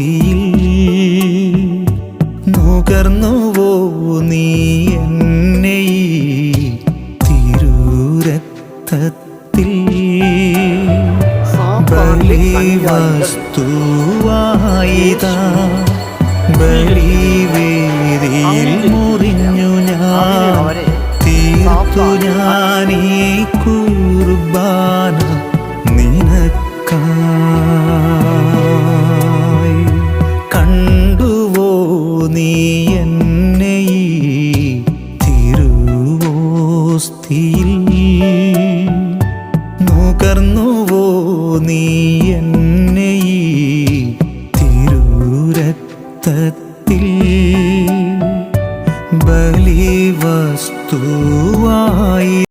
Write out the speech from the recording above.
തിരുവോസ്തിയിൽ നുകർന്നുവോ നീ എന്നെ തിരൂരത്തത്തിൽ? ബലിവസ്തുവായിതാ ബലിവേദിയിൽ മുറിഞ്ഞു ഞാൻ തീർത്തു ഞാനീ കുർബാന നീ എന്നെ ഈ തിരുവോസ്തിയിൽ നുകർന്നുവോ നീ എന്നെ ഈ തിരുരക്തത്തിൽ? ബലിവസ്തുവായി